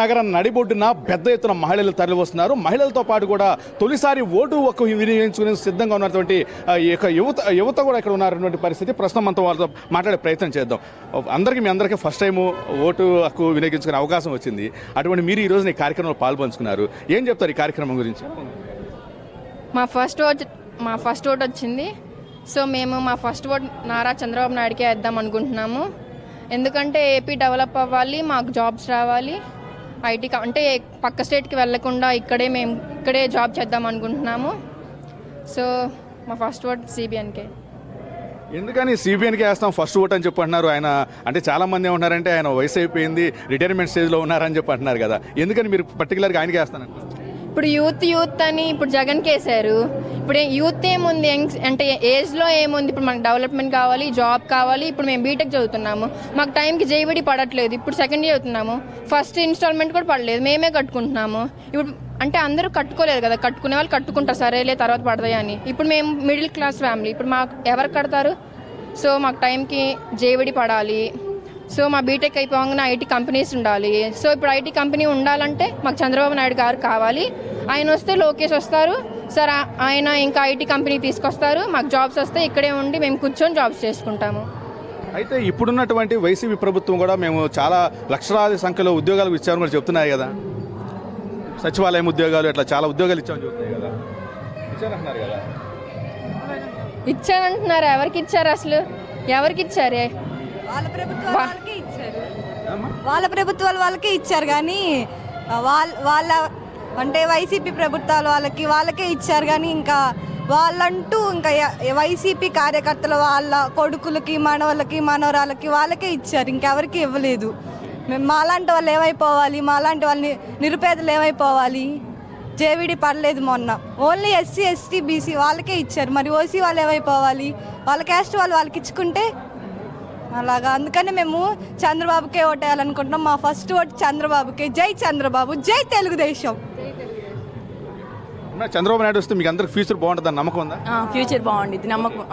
నగర నడిబొడ్డున పెద్ద ఎత్తున మహిళలు తరలివస్తున్నారు. మహిళలతో పాటు కూడా తొలిసారి ఓటు హక్కు వినియోగించుకునే సిద్ధంగా ఉన్నటువంటి ఈ యొక్క యువత యువత కూడా ఇక్కడ ఉన్నటువంటి పరిస్థితి. ప్రస్తుతం అంతా వాళ్ళతో మాట్లాడే ప్రయత్నం చేద్దాం. అందరికీ మీ అందరికీ ఫస్ట్ టైం ఓటు హక్కు వినియోగించుకునే అవకాశం వచ్చింది. అటువంటి మీరు ఈరోజు ఈ కార్యక్రమంలో పాల్పంచుకున్నారు. ఏం చెప్తారు ఈ కార్యక్రమం గురించి? మా ఫస్ట్ ఓట్ మా ఫస్ట్ ఓట్ వచ్చింది. సో మేము మా ఫస్ట్ ఓట్ నారా చంద్రబాబు నాయుడుకే వేద్దాం అనుకుంటున్నాము. ఎందుకంటే ఏపీ డెవలప్ అవ్వాలి మాకు జాబ్స్ రావాలి. ఐటీ అంటే పక్క స్టేట్కి వెళ్ళకుండా ఇక్కడే మేము ఇక్కడే జాబ్ చేద్దాం అనుకుంటున్నాము. సో మా ఫస్ట్ ఓట్ సిబిఎన్కే ఎందుకని సిబిఎన్కి వేస్తాం ఫస్ట్ ఓట్ అని చెప్పి అంటున్నారు ఆయన. అంటే చాలా మంది ఏమంటున్నారంటే ఆయన వయసు అయిపోయింది రిటైర్మెంట్ స్టేజ్లో ఉన్నారని చెప్పి అంటున్నారు కదా. ఎందుకని మీరు పర్టికులర్గా ఆయనకి వేస్తానంటారు ఇప్పుడు యూత్ యూత్ అని ఇప్పుడు జగన్కి వేశారు ఇప్పుడు యూత్ ఏముంది? యంగ్ అంటే ఏజ్లో ఏముంది? ఇప్పుడు మనకు డెవలప్మెంట్ కావాలి జాబ్ కావాలి ఇప్పుడు మేము బీటెక్ చదువుతున్నాము. మాకు టైంకి జేవిడి పడట్లేదు. ఇప్పుడు సెకండ్ ఇయర్ ఫస్ట్ ఇన్స్టాల్మెంట్ కూడా పడలేదు. మేమే కట్టుకుంటున్నాము. ఇప్పుడు అంటే అందరూ కట్టుకోలేదు కదా. కట్టుకునే వాళ్ళు కట్టుకుంటారు. సరేలే తర్వాత పడతాయి అని. ఇప్పుడు మేము మిడిల్ క్లాస్ ఫ్యామిలీ. ఇప్పుడు మాకు ఎవరు కడతారు? సో మాకు టైంకి జేవిడి పడాలి. సో మా బీటెక్ అయిపోగానే ఐటీ కంపెనీస్ ఉండాలి. సో ఇప్పుడు ఐటీ కంపెనీ ఉండాలంటే మాకు చంద్రబాబు నాయుడు గారు కావాలి. ఆయన వస్తే లోకేష్ వస్తారు. సార్ ఆయన ఇంకా ఐటీ కంపెనీ తీసుకొస్తారు. మాకు జాబ్స్ వస్తే ఇక్కడే ఉండి మేము కూర్చొని జాబ్స్ చేసుకుంటాము. అయితే ఇప్పుడున్నటువంటి వైసీపీ ప్రభుత్వం కూడా మేము చాలా లక్షలాది సంఖ్యలో ఉద్యోగాలు ఇచ్చామని కూడా చెప్తున్నాయి కదా. సచివాలయం ఉద్యోగాలు ఇట్లా చాలా ఉద్యోగాలు ఇచ్చామని చెప్తున్నాయి కదా. ఇచ్చానంటున్నారు. ఎవరికి ఇచ్చారు అసలు? ఎవరికి ఇచ్చారే? వాళ్ళ ప్రభుత్వాలు వాళ్ళకే ఇచ్చారు. వాళ్ళ ప్రభుత్వాలు వాళ్ళకే ఇచ్చారు కానీ వాళ్ళ వాళ్ళ అంటే వైసీపీ ప్రభుత్వాలు వాళ్ళకి వాళ్ళకే ఇచ్చారు కానీ ఇంకా వాళ్ళంటూ ఇంకా వైసీపీ కార్యకర్తలు వాళ్ళ కొడుకులకి మనవలకి మనవరాలకి వాళ్ళకే ఇచ్చారు. ఇంకెవరికి ఇవ్వలేదు. మేము మాలాంటి వాళ్ళు ఏమైపోవాలి? మాలాంటి వాళ్ళని నిరుపేదలు ఏమైపోవాలి? జేవిడి పడలేదు మొన్న. ఓన్లీ ఎస్సీ ఎస్టీ బీసీ వాళ్ళకే ఇచ్చారు. మరి ఓసీ వాళ్ళు ఏమైపోవాలి? వాళ్ళ క్యాస్ట్ వాళ్ళు వాళ్ళకి ఇచ్చుకుంటే అలాగా. అందుకని మేము చంద్రబాబుకే ఓటేయాలనుకుంటున్నాం. మా ఫస్ట్ ఓటు చంద్రబాబుకే. జై చంద్రబాబు. జై తెలుగుదేశం. చంద్రబాబు నాయుడు వస్తే మీకు అందరికి ఫ్యూచర్ బాగుంటుందని నమ్మకం ఉందా? ఆ, ఫ్యూచర్ బాగుండిద్ది. నమ్మకం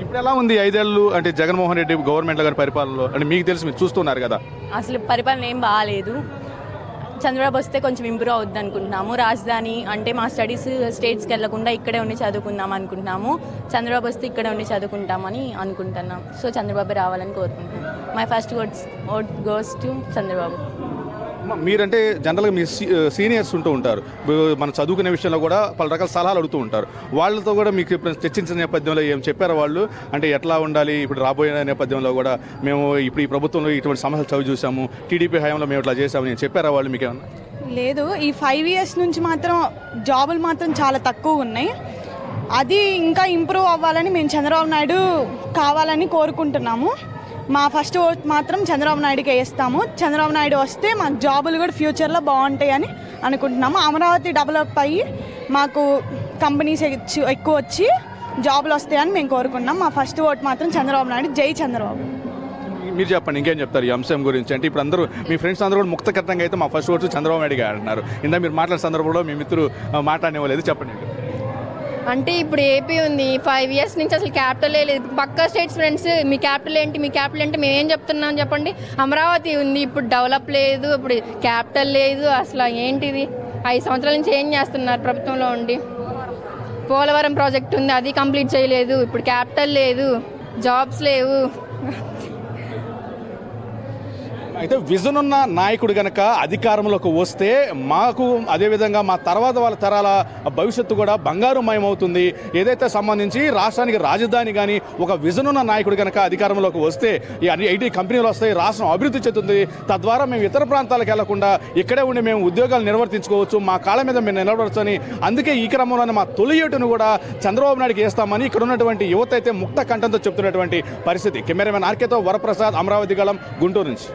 ఇప్పుడు ఎలా ఉంది ఐదేళ్ళు? అంటే జగన్మోహన్ రెడ్డి గవర్నమెంట్లో కానీ పరిపాలనలో. అంటే మీకు తెలిసి మీరు చూస్తున్నారు కదా. అసలు పరిపాలన ఏం బాగాలేదు. చంద్రబాబు వస్తే కొంచెం ఇంప్రూవ్ అవుద్ది అనుకుంటున్నాము. రాజధాని అంటే మా స్టడీస్ స్టేట్స్కి వెళ్ళకుండా ఇక్కడే ఉండి చదువుకుందాం అనుకుంటున్నాము. చంద్రబాబు వస్తే ఇక్కడే ఉండి చదువుకుంటామని అనుకుంటున్నాం. సో చంద్రబాబు రావాలని కోరుకుంటున్నాం. My first votes vote goes to Chandrababu. మీరంటే జనరల్గా మీ సీ- సీనియర్స్ ఉంటూ ఉంటారు. మన చదువుకునే విషయంలో కూడా పలు రకాల సలహాలు అడుగుతూ ఉంటారు. వాళ్ళతో కూడా మీకు చర్చించిన నేపథ్యంలో ఏం చెప్పారు వాళ్ళు? అంటే ఎట్లా ఉండాలి? ఇప్పుడు రాబోయే నేపథ్యంలో కూడా మేము ఇప్పుడు ఈ ప్రభుత్వంలో ఇటువంటి సమస్యలు చవి చూసాము టీడీపీ హయాంలో మేము ఇట్లా చేసామని చెప్పారా వాళ్ళు మీకు ఏమన్నా? లేదు. ఈ ఫైవ్ ఇయర్స్ నుంచి మాత్రం జాబులు మాత్రం చాలా తక్కువ ఉన్నాయి. అది ఇంకా ఇంప్రూవ్ అవ్వాలని మేము చంద్రబాబు నాయుడు కావాలని కోరుకుంటున్నాము. మా ఫస్ట్ ఓట్ మాత్రం చంద్రబాబు నాయుడుకి వేస్తాము చంద్రబాబు నాయుడు వస్తే మాకు జాబులు కూడా ఫ్యూచర్లో బాగుంటాయని అనుకుంటున్నాము. అమరావతి డెవలప్ అయ్యి మాకు కంపెనీస్ ఎక్కువ వచ్చి జాబులు వస్తాయని మేము కోరుకున్నాం. మా ఫస్ట్ ఓట్ మాత్రం చంద్రబాబు నాయుడు. జై చంద్రబాబు. మీరు చెప్పండి ఇంకేం చెప్తారు ఈ అంశం గురించి? అంటే ఇప్పుడు అందరూ మీ ఫ్రెండ్స్ అందరూ కూడా ముక్తకర్తంగా అయితే మా ఫస్ట్ ఓటు చంద్రబాబు నాయుడు గారు అంటున్నారు ఇందా మీరు మాట్లాడే సందర్భంలో మీ మిత్రులు మాట్లాడనివ్వలేదు చెప్పండి. అంటే ఇప్పుడు ఏపీ ఉంది. ఫైవ్ ఇయర్స్ నుంచి అసలు క్యాపిటల్ లేదు. పక్క స్టేట్స్ ఫ్రెండ్స్ మీ క్యాపిటల్ ఏంటి? మీ క్యాపిటల్ ఏంటి? మేము ఏం చెప్తున్నాం చెప్పండి. అమరావతి ఉంది. ఇప్పుడు డెవలప్ లేదు. ఇప్పుడు క్యాపిటల్ లేదు. అసలు ఏంటిది? ఐదు సంవత్సరాల నుంచి ఏం చేస్తున్నారు ప్రభుత్వంలో ఉండి? పోలవరం ప్రాజెక్ట్ ఉంది. అది కంప్లీట్ చేయలేదు. ఇప్పుడు క్యాపిటల్ లేదు. జాబ్స్ లేవు. అయితే విజన్ ఉన్న నాయకుడు గనక అధికారంలోకి వస్తే మాకు అదేవిధంగా మా తర్వాత వాళ్ళ తరాల భవిష్యత్తు కూడా బంగారుమయం అవుతుంది. ఏదైతే సంబంధించి రాష్ట్రానికి రాజధాని కానీ ఒక విజన్ ఉన్న నాయకుడు గనక అధికారంలోకి వస్తే ఈ అన్ని ఐటీ కంపెనీలు వస్తాయి రాష్ట్రం అభివృద్ధి చెందుతుంది. తద్వారా మేము ఇతర ప్రాంతాలకు వెళ్ళకుండా ఇక్కడే ఉండి మేము ఉద్యోగాలు నిర్వర్తించుకోవచ్చు. మా కాళ్ళ మీద మేము నిలబడవచ్చని అందుకే ఈ క్రమంలోనే మా తొలి ఏటును కూడా చంద్రబాబు నాయుడుకి వేస్తామని ఇక్కడ ఉన్నటువంటి యువత అయితే ముక్త కంఠంతో చెప్తున్నటువంటి పరిస్థితి. కెమెరామెన్ ఆర్కేతో వరప్రసాద్ అమరావతి గళం గుంటూరు నుంచి.